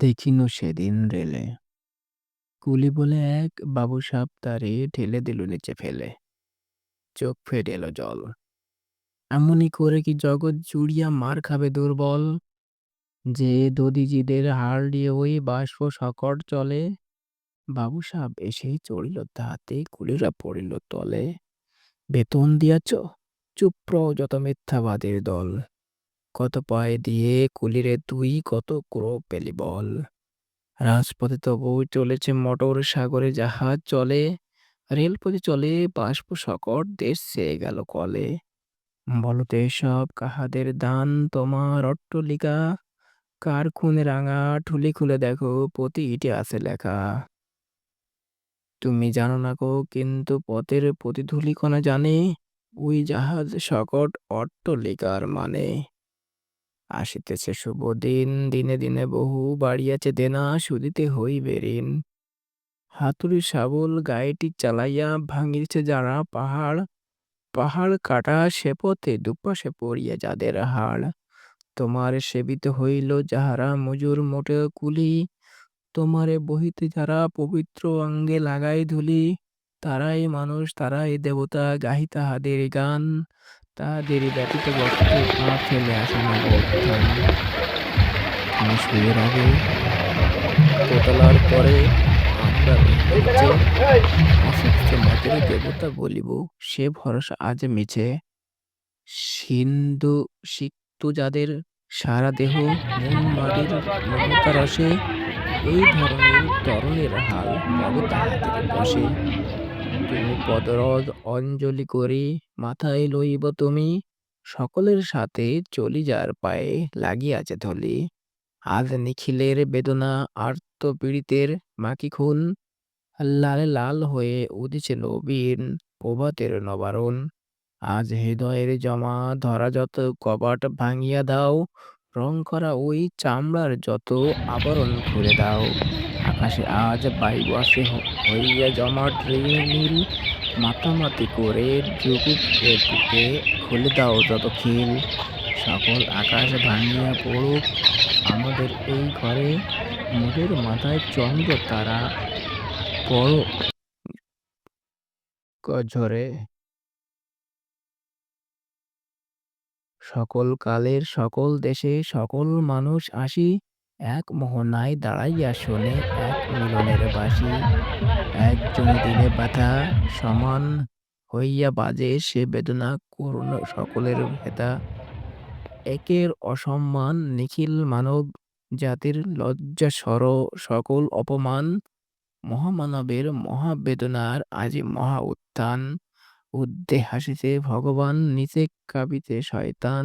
দেখিনু সেদিন রেলে। কুলি বলে এক বাবু সাপ তারে ঠেলে দিল নিচে ফেলে। চোখ ফেটে এলো জল। এমনই করে কি জগৎ জুড়িয়া মার খাবে দুর্বল? যে দধিজিদের হাড় দিয়ে ওই বাষ্প সকট চলে। বাবু সাপ এসেই চড়িল তাহাতে, কুলিরা পড়িল তলে। বেতন দিয়াছ? চুপ্র যত মিথ্যাবাদের দল। কত পায়ে দিয়ে কুলিরে তুই কত ক্রো পেলি বল। রাজপথে তবু চলেছে, মোটর সাগরে জাহাজ চলে, রেলপথে চলে, বাষ্প সকট দেশ চেয়ে গেল কলে। বলতে সব কাহাদের দান, তোমার অট্টলিকা, কার খুনে রাঙা, ঠুলি খুলে দেখো প্রতি ইটে আছে লেখা। তুমি জানো না গো, কিন্তু পথের প্রতিধূলিকণা জানে, ওই জাহাজ সকট অট্টলিকার মানে। আসিতেছে শুভ দিন, দিনে দিনে বহু বাড়িয়াছে, দেনা শুধিতে হইবে ঋণ। হাতুড়ি শাবল গায়েটি চালাইয়া ভাঙিছে যারা পাহাড় পাহাড় কাটা সে পথে দুপাশে পড়িয়া যাদের হাড়। তোমার সেবিত হইল যাহারা মজুর মোটে কুলি, তোমারে বহিতে যারা পবিত্র অঙ্গে লাগাই ধুলি, তারাই মানুষ, তারাই দেবতা গাহি তাহাদের গান। তাহাদের ব্যতীত বক্ষে পা ফেলে আসে না উত্থান তুমি শুয়ে আগে দোতলার পরে আমরা অসুস্থ মাটির দেবতা বলিব, সে ভরসা আজ মিছে। সিন্ধু সিক্ত যাদের সারা দেহ মন মাটির মমতা রসে, এই ধরনের তরণের হাল বসে? তুমি পদরদ অঞ্জলি করি, মাথায় লইব তুমি, সকলের সাথে চলি যার পায়ে লাগিয়াছে ধলি। আজ নিখিলের বেদনা আর্ত পীড়িতের মাকি খুন, লালে লাল হয়ে উদিছে নবীন প্রভাতের নবারণ। আজ হৃদয়ের জমা ধরা যত কবাট ভাঙিয়া দাও, রং করা ওই চামড়ার যত আবরণ খুলে দাও। আকাশে আজ বায়ু আসে হইয়া জমাট নীল মাতামাতি করে যুগুপ দিকে খুলে দাও যত খিল সকল আকাশ ভাঙিয়া পড়ুক। আমাদের এই ঘরে মোদের মাথায় চন্দ্র তারা বড় ঝরে সকল কালের সকল দেশে সকল মানুষ আসি। এক মোহনায় দাঁড়াইয়া শোনে এক মিলনের বাসি একজনে দিলে ব্যথা সমান হইয়া বাজে সে বেদনা করুণ সকলের ভেতা একের অসম্মান নিখিল মানব জাতির লজ্জা সর সকল অপমান। মহামানবের মহাবেদনার আজি মহা উত্থান। ঊর্ধ্বে হাসিছে ভগবান, নিচে কাবিতে শয়তান।